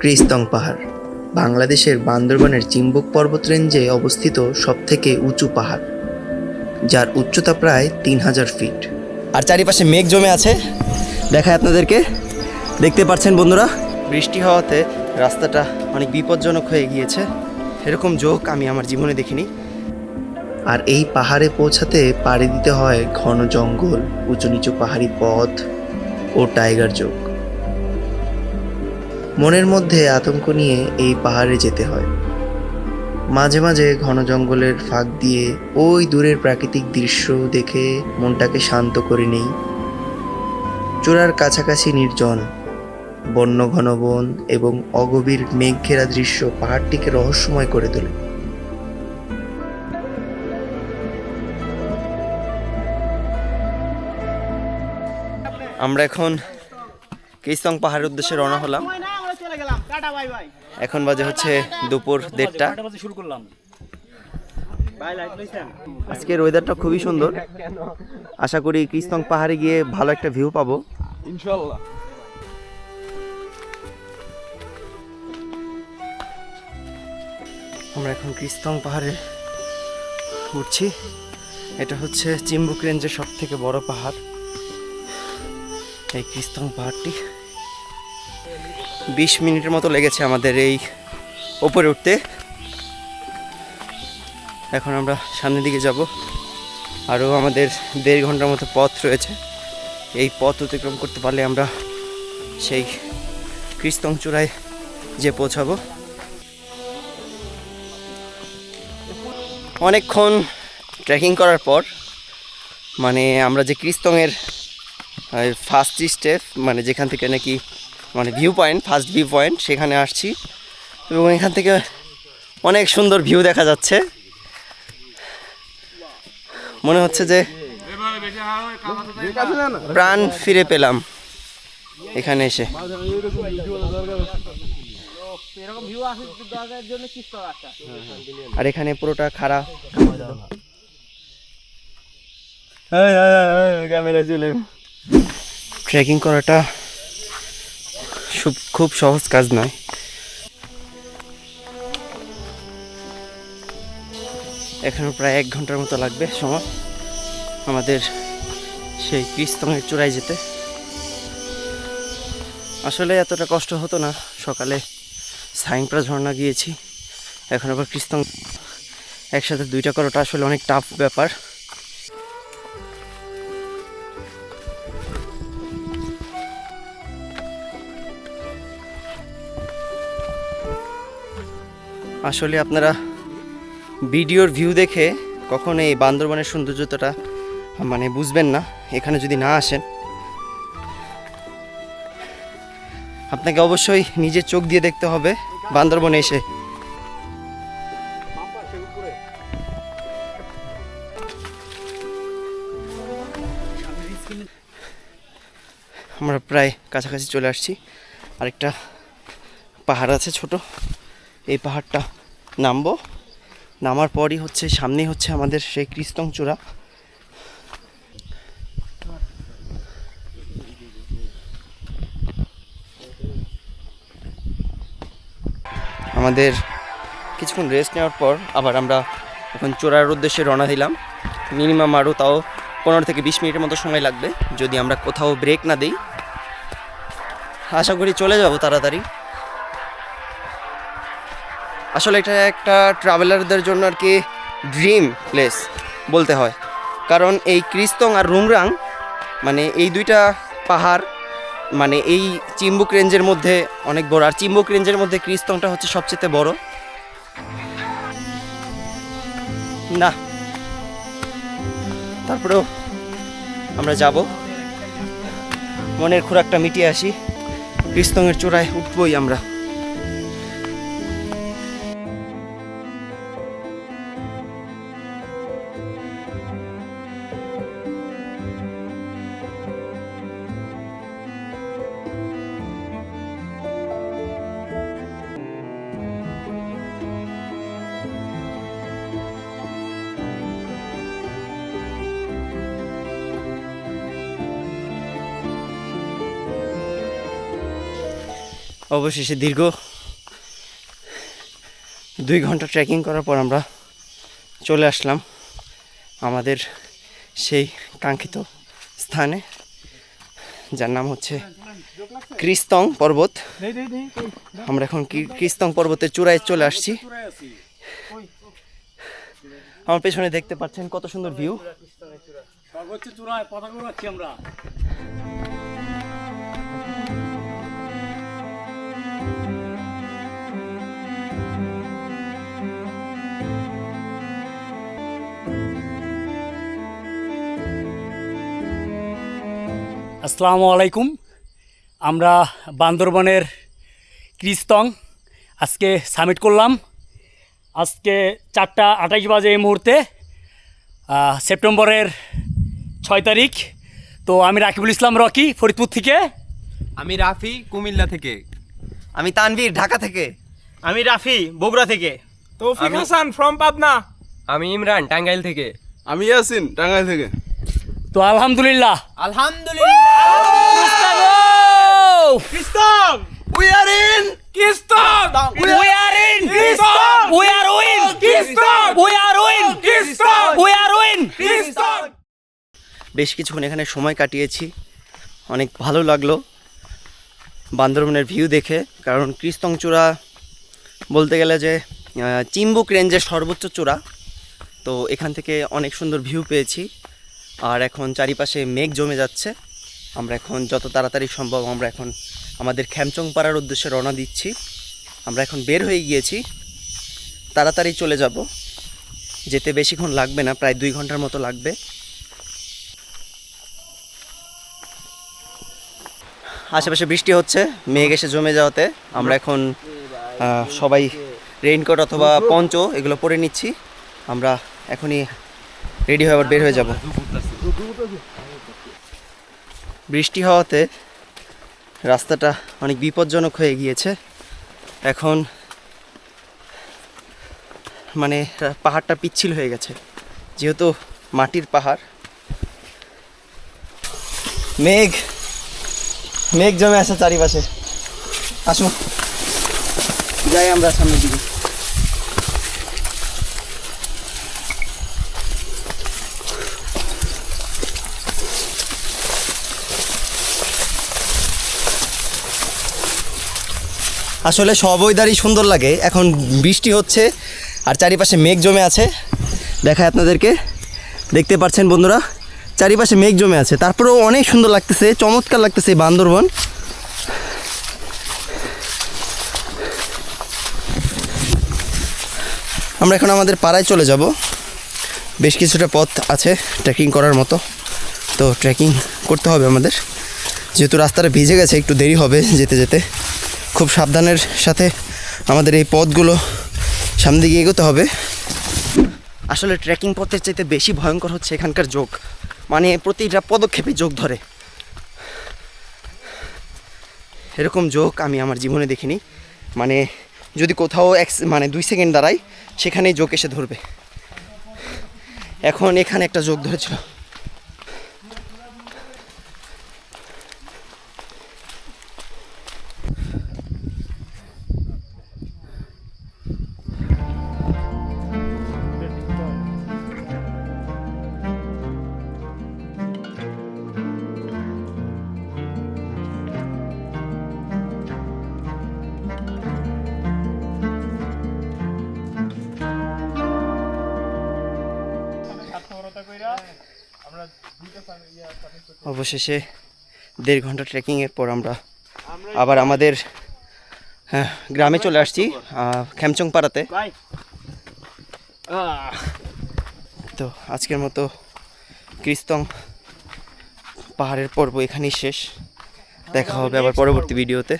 ক্রিস্তং পাহাড়। বাংলাদেশের বান্দরবানের চিম্বুক পর্বত রেঞ্জে অবস্থিত সবথেকে উঁচু পাহাড় যার উচ্চতা প্রায় তিন হাজার ফিট। আর চারিপাশে মেঘ জমে আছে। দেখায় আপনাদেরকে। দেখতে পাচ্ছেন বন্ধুরা বৃষ্টি হওয়াতে রাস্তাটা অনেক বিপজ্জনক হয়ে গিয়েছে। এরকম যোগ আমি আমার জীবনে দেখিনি। আর এই পাহাড়ে পৌঁছাতে পাড়ি দিতে হয় ঘন জঙ্গল উঁচু নিচু পাহাড়ি পথ ও টাইগার যোগ মনের মধ্যে আতঙ্ক নিয়ে এই পাহাড়ে যেতে হয়। মাঝে মাঝে ঘন জঙ্গলের ফাঁক দিয়ে ওই দূরের প্রাকৃতিক দৃশ্য দেখে মনটাকে শান্ত করে নেই। চূড়ার কাছাকাছি নির্জন, বন্য ঘন বন এবং অগভীর মেঘ ঘেরা দৃশ্য পাহাড়টিকে রহস্যময় করে তোলে। আমরা এখন কেইসং পাহাড়ের উদ্দেশ্যে রওনা হলাম। এখন বাজে হচ্ছে দুপুর দেড়টা। শুরু করলাম? আজকের ওয়েদারটা খুবই সুন্দর। আশা করি কৃষ্ণং পাহাড়ে গিয়ে ভালো একটা ভিউ পাবো। ইনশাআল্লাহ। আমরা এখন কৃষ্ণং পাহাড়ে উঠছি। এটা হচ্ছে চিম্বুক রেঞ্জের সব থেকে বড় পাহাড়। এই কৃষ্ণং পাহাড়টি। বিশ মিনিটের মতো লেগেছে আমাদের এই ওপরে উঠতে। এখন আমরা সামনের দিকে যাব। আরও আমাদের দেড় ঘণ্টার মতো পথ রয়েছে। এই পথ অতিক্রম করতে পারলে আমরা সেই কৃষ্ণং চূড়ায় যে পৌঁছাবো। অনেকক্ষণ ট্রেকিং করার পর মানে আমরা যে কৃস্তংয়ের ফার্স্ট স্টেপ মানে যেখান থেকে নাকি মানে view point first view point সেখানে আসছি। এবং এখান থেকে অনেক সুন্দর ভিউ দেখা যাচ্ছে। মনে হচ্ছে যে প্রাণ ফিরে পেলাম এখানে এসে। আর এখানে পুরোটা খারাপ ক্যামেরা চলে। ট্রেকিং করাটা খুব- সহজ কাজ নয়। এখনও প্রায় এক ঘণ্টার মতো লাগবে সময় আমাদের সেই কৃস্তঙের চূড়ায় যেতে। আসলে এতটা কষ্ট হতো না, সকালে সাইংপ্রা ঝর্ণা গিয়েছি। এখন আবার কৃস্তং একসাথে দুইটা করাটা আসলে অনেক টাফ ব্যাপার। আসলে আপনারা ভিডিওর ভিউ দেখে কখনো এই বান্দরবানের সৌন্দর্যতাটা মানে বুঝবেন না, এখানে যদি না আসেন। আপনাকে অবশ্যই নিজের চোখ দিয়ে দেখতে হবে বান্দরবনে এসে। আমরা প্রায় কাছাকাছি চলে আসছি। আরেকটা পাহাড় আছে ছোট। এই পাহাড়টা নামবো। নামার পরই হচ্ছে, সামনেই হচ্ছে আমাদের সেই কৃষ্টং চূড়া। আমাদের কিছুক্ষণ রেস্ট নেওয়ার পর আবার আমরা এখন চূড়ার উদ্দেশ্যে রওনা দিলাম। মিনিমাম আরও তাও পনেরো থেকে বিশ মিনিটের মতো সময় লাগবে। যদি আমরা কোথাও ব্রেক না দিই, আশা করি চলে যাব তাড়াতাড়ি। আসলে এটা একটা ট্রাভেলারদের জন্য আর কি ড্রিম প্লেস বলতে হয়। কারণ এই ক্রিস্তং আর রুমরাং মানে এই দুইটা পাহাড় মানে এই চিম্বুক রেঞ্জের মধ্যে অনেক বড়। আর চিম্বুক রেঞ্জের মধ্যে ক্রিস্তংটা হচ্ছে সবচেয়ে বড়। না। তারপরেও আমরা যাব। মনের খোরাকটা মিটিয়ে আসি। কৃস্তঙের চূড়ায় উঠবই আমরা। অবশেষে দীর্ঘ দুই ঘণ্টা ট্রেকিং করার পর আমরা চলে আসলাম আমাদের সেই কাঙ্ক্ষিত স্থানে, যার নাম হচ্ছে ক্রিস্তং পর্বত। আমরা এখন ক্রিস্তং পর্বতের চূড়ায় চলে আসছি। আমার পেছনে দেখতে পাচ্ছেন কত সুন্দর ভিউ চূড়ায় আমরা। আসসালামু আলাইকুম। আমরা বান্দরবনের ক্রিস্তং আজকে সামিট করলাম। আজকে চারটা আঠাশ বাজে এই মুহূর্তে সেপ্টেম্বরের ছয় তারিখ। তো আমি রাকিবুল ইসলাম রকি ফরিদপুর থেকে। আমি রাফি কুমিল্লা থেকে। আমি তানভীর ঢাকা থেকে। আমি রাফি বগুড়া থেকে। তৌফিক হাসান ফ্রম পাবনা। আমি ইমরান টাঙ্গাইল থেকে। আমি ইয়াসিন টাঙ্গাইল থেকে। তো আলহামদুলিল্লাহ। We are in We are in! We are in! We are in! We are in! বেশ কিছুক্ষণ এখানে সময় কাটিয়েছি। অনেক ভালো লাগল বান্দরবনের ভিউ দেখে। কারণ ক্রিস্তং চূড়া বলতে গেলে যে চিম্বুক রেঞ্জের সর্বোচ্চ চূড়া। তো এখান থেকে অনেক সুন্দর ভিউ পেয়েছি। আর এখন চারিপাশে মেঘ জমে যাচ্ছে। আমরা এখন যত তাড়াতাড়ি সম্ভব আমরা এখন আমাদের খ্যামচং পাড়ার উদ্দেশ্যে রওনা দিচ্ছি। আমরা এখন বের হয়ে গিয়েছি। তাড়াতাড়ি চলে যাব। যেতে বেশিক্ষণ লাগবে না, প্রায় দুই ঘণ্টার মতো লাগবে। আশেপাশে বৃষ্টি হচ্ছে, মেঘ এসে জমে যাওয়াতে। আমরা এখন সবাই রেইনকোট অথবা পঞ্চ এগুলো পরে নিচ্ছি। আমরা এখনই রেডি হয়ে আবার বের হয়ে যাব। বৃষ্টি হওয়াতে রাস্তাটা অনেক বিপজ্জনক হয়ে গিয়েছে। এখন মানে পাহাড়টা পিচ্ছিল হয়ে গেছে, যেহেতু মাটির পাহাড়। মেঘ মেঘ জমে আছে চারিপাশে। আসুন, যাই আমরা সামনের দিকে। আসলে সব ওয়েদারই সুন্দর লাগে। এখন বৃষ্টি হচ্ছে, আর চারিপাশে মেঘ জমে আছে। দেখায় আপনাদেরকে। দেখতে পাচ্ছেন বন্ধুরা, চারিপাশে মেঘ জমে আছে। তারপরেও অনেক সুন্দর লাগতেছে, চমৎকার লাগতেছে বান্দরবন। আমরা এখন আমাদের পাড়ায় চলে যাব। বেশ কিছুটা পথ আছে ট্রেকিং করার মতো। তো ট্রেকিং করতে হবে আমাদের। যেহেতু রাস্তাটা ভিজে গেছে, একটু দেরি হবে যেতে যেতে। খুব সাবধানের সাথে আমাদের এই পথগুলো সামনে দিকে এগোতে হবে। আসলে ট্রেকিং পথের চাইতে বেশি ভয়ঙ্কর হচ্ছে এখানকার যোগ। মানে প্রতিটা পদক্ষেপে যোগ ধরে। এরকম যোগ আমি আমার জীবনে দেখিনি। মানে যদি কোথাও এক মানে দুই সেকেন্ড দাঁড়াই, সেখানেই যোগ এসে ধরবে। এখন এখানে একটা যোগ ধরেছিল। অবশেষে দেড় ঘণ্টা ট্রেকিংয়ের পর আমরা আবার আমাদের হ্যাঁ, গ্রামে চলে আসছি খ্যামচং পাড়াতে তো আজকের মতো ক্রিস্তং পাহাড়ের পর্ব এখানেই শেষ। দেখা হবে আবার পরবর্তী ভিডিওতে